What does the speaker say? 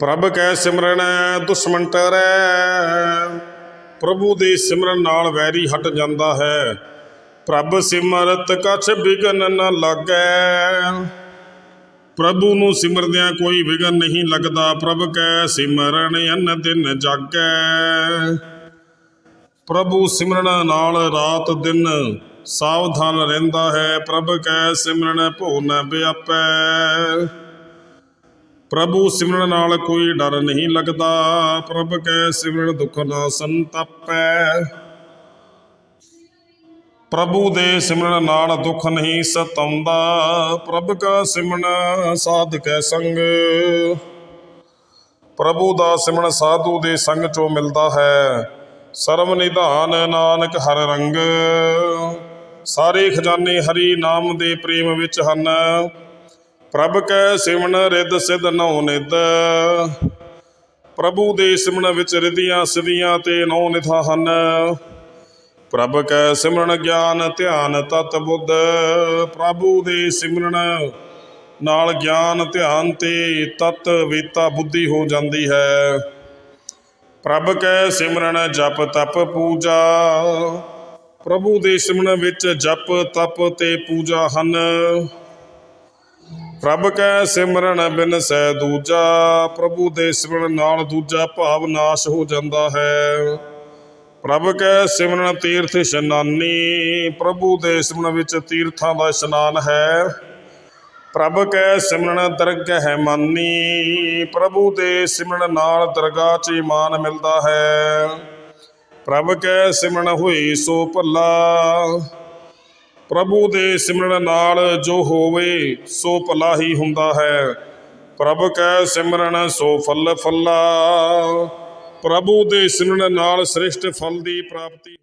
ਪ੍ਰਭ ਕੈ ਸਿਮਰਨ ਦੁਸ਼ਮਨ ਟਰੈ ਪ੍ਰਭੂ ਦੇ ਸਿਮਰਨ ਨਾਲ ਵੈਰੀ ਹਟ ਜਾਂਦਾ ਹੈ। ਪ੍ਰਭ ਸਿਮਰਤ ਕਛ ਬਿਗਨ ਨ ਲਾਗੈ। ਪ੍ਰਭੂ ਨੂੰ ਸਿਮਰਦਿਆਂ ਕੋਈ ਵਿਗਨ ਨਹੀਂ ਲੱਗਦਾ। ਪ੍ਰਭ ਕੈ ਸਿਮਰਨ ਅਨ ਦਿਨ ਜਾਗੈ। ਪ੍ਰਭੂ ਸਿਮਰਨ ਨਾਲ ਰਾਤ ਦਿਨ ਸਾਵਧਾਨ ਰਹਿੰਦਾ ਹੈ। ਪ੍ਰਭ ਕੈ ਸਿਮਰਨ ਭਉ ਨ ਵਿਆਪੈ। ਪ੍ਰਭੂ ਸਿਮਰਨ ਨਾਲ ਕੋਈ ਡਰ ਨਹੀਂ ਲੱਗਦਾ। ਪ੍ਰਭ ਕੈ ਸਿਮਰਨ ਦੁੱਖ ਨਾ ਸੰਤਾਪੈ। ਪ੍ਰਭੂ ਦੇ ਸਿਮਰਨ ਨਾਲ ਦੁੱਖ ਨਹੀਂ ਸਤਾਉਂਦਾ। ਪ੍ਰਭ ਕਾ ਸਿਮਰਨ ਸਾਧ ਕੈ ਸੰਗ। ਪ੍ਰਭੂ ਦਾ ਸਿਮਰਨ ਸਾਧੂ ਦੇ ਸੰਗ ਚੋਂ ਮਿਲਦਾ ਹੈ। ਸਰਮ ਨਿਧਾਨ ਨਾਨਕ ਹਰ ਰੰਗ। ਸਾਰੇ ਖਜ਼ਾਨੇ ਹਰੀ ਨਾਮ ਦੇ ਪ੍ਰੇਮ ਵਿੱਚ ਹਨ। ਪ੍ਰਭ ਕੈ ਸਿਮਰਨ ਰਿੱਧ ਸਿਧ ਨਉ ਨਿਧ। ਪ੍ਰਭੂ ਦੇ ਸਿਮਰਨ ਵਿੱਚ ਰਿਧੀਆਂ ਸਿਧੀਆਂ ਤੇ ਨੌ ਨਿਧਾ ਹਨ। ਪ੍ਰਭ ਕੈ ਸਿਮਰਨ ਗਿਆਨ ਧਿਆਨ ਤਤ ਬੁੱਧ। ਪ੍ਰਭੂ ਦੇ ਸਿਮਰਨ ਨਾਲ ਗਿਆਨ ਧਿਆਨ ਤੇ ਤਤ ਵੇਤਾ ਬੁੱਧੀ ਹੋ ਜਾਂਦੀ ਹੈ। ਪ੍ਰਭ ਕੈ ਸਿਮਰਨ ਜਪ ਤਪ ਪੂਜਾ। ਪ੍ਰਭੂ ਦੇ ਸਿਮਰਨ ਵਿੱਚ ਜਪ ਤਪ ਤੇ ਪੂਜਾ ਹਨ। ਪ੍ਰਭ ਕੈ ਸਿਮਰਨ ਬਿਨ ਸੈ ਦੂਜਾ, ਪ੍ਰਭੂ ਦੇ ਸਿਮਰਨ ਨਾਲ ਦੂਜਾ ਭਾਵ ਨਾਸ਼ ਹੋ ਜਾਂਦਾ ਹੈ। ਪ੍ਰਭ ਕੈ ਸਿਮਰਨ ਤੀਰਥ ਇਸ਼ਨਾਨੀ ਪ੍ਰਭੂ ਦੇ ਸਿਮਰਨ ਵਿੱਚ ਤੀਰਥਾਂ ਦਾ ਇਸ਼ਨਾਨ ਹੈ। ਪ੍ਰਭ ਕੈ ਸਿਮਰਨ ਦਰਗ ਹੈ ਮਾਨੀ, ਪ੍ਰਭੂ ਦੇ ਸਿਮਰਨ ਨਾਲ ਦਰਗਾਹ 'ਚ ਇਮਾਨ ਮਿਲਦਾ ਹੈ। ਪ੍ਰਭ ਕੈ ਸਿਮਰਨ ਹੋਈ ਸੋ ਭੱਲਾ ਪ੍ਰਭੂ ਦੇ ਸਿਮਰਨ ਨਾਲ ਜੋ ਹੋਵੇ, ਸੋ ਭਲਾ ਹੀ ਹੁੰਦਾ ਹੈ। ਪ੍ਰਭ ਕੈ ਸਿਮਰਨ ਸੋ ਫਲ ਫੱਲਾ। ਪ੍ਰਭੂ ਦੇ ਸਿਮਰਨ ਨਾਲ ਸ੍ਰਿਸ਼ਟ ਫਲ ਦੀ ਪ੍ਰਾਪਤੀ